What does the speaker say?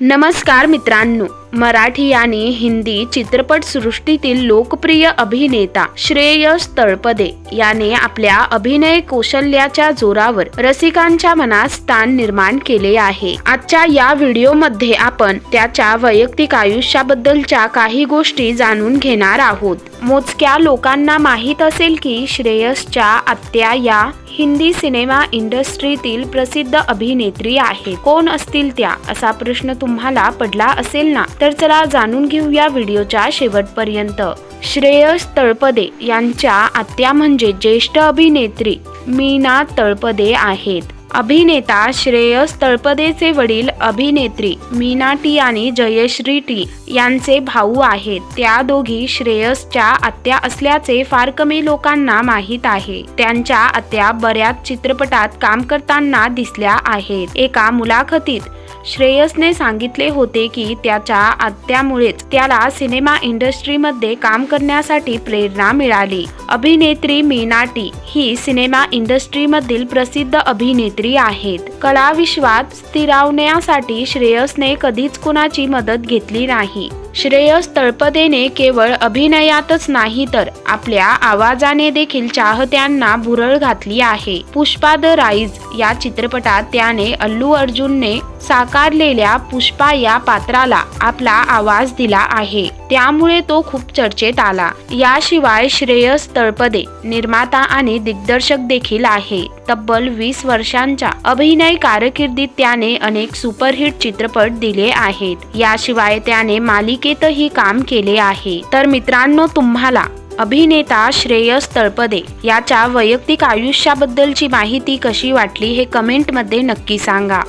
नमस्कार मित्रांनो. मराठी आणि हिंदी चित्रपटसृष्टीतील लोकप्रिय अभिनेता श्रेयस तळपदे याने आपल्या अभिनय कौशल्याच्या जोरावर रसिकांच्या मनात स्थान निर्माण केले आहे. आजच्या या व्हिडिओमध्ये आपण त्याच्या वैयक्तिक आयुष्याबद्दलच्या काही गोष्टी जाणून घेणार आहोत. मोजक्या लोकांना माहीत असेल की श्रेयसच्या आत्या या हिंदी सिनेमा इंडस्ट्रीतील प्रसिद्ध अभिनेत्री आहेत कोण असतील त्या? असा प्रश्न तुम्हाला पडला असेल ना? तर तर चला जाणून घेऊया व्हिडिओच्या शेवटपर्यंत. श्रेयस तळपदे यांच्या आत्या म्हणजे ज्येष्ठ अभिनेत्री मीना तळपदे आहेत. अभिनेता श्रेयस तळपदेचे वडील अभिनेत्री मीना टी आणि जयश्री टी यांचे भाऊ आहेत. त्या दोघी श्रेयसच्या आत्या असल्याचे फार कमी लोकांना माहीत आहे. त्यांच्या आत्या बऱ्याच चित्रपटात काम करताना दिसल्या आहेत. एका मुलाखतीत श्रेयसने सांगितले होते की त्याच्या आत्यामुळेच त्याला सिनेमा इंडस्ट्रीमध्ये काम करण्यासाठी प्रेरणा मिळाली. अभिनेत्री मीना टी ही सिनेमा इंडस्ट्रीमधील प्रसिद्ध अभिनेत्री आहेत. कला विश्वात स्थिरावण्यासाठी श्रेयसने कधीच कुणाची मदत घेतली नाही. श्रेयस तळपदेने केवळ अभिनयातच नाही तर आपल्या आवाजाने देखील चाहत्यांना भुरळ घातली आहे. पुष्पा द राईज या चित्रपटात त्याने अल्लू अर्जुनने साकारलेल्या पुष्पा या पात्राला आपला आवाज दिला आहे. त्यामुळे तो खूप चर्चेत आला. याशिवाय श्रेयस तळपदे निर्माता आणि दिग्दर्शक देखील आहे. तब्बल वीस वर्षांच्या अभिनय कारकिर्दीत त्याने अनेक सुपरहिट चित्रपट दिले आहेत. याशिवाय त्याने मालिकेतही काम केले आहे. तर मित्रांनो तुम्हाला अभिनेता श्रेयस तळपदे याच्या वैयक्तिक आयुष्याबद्दलची माहिती कशी वाटली हे कमेंटमध्ये नक्की सांगा.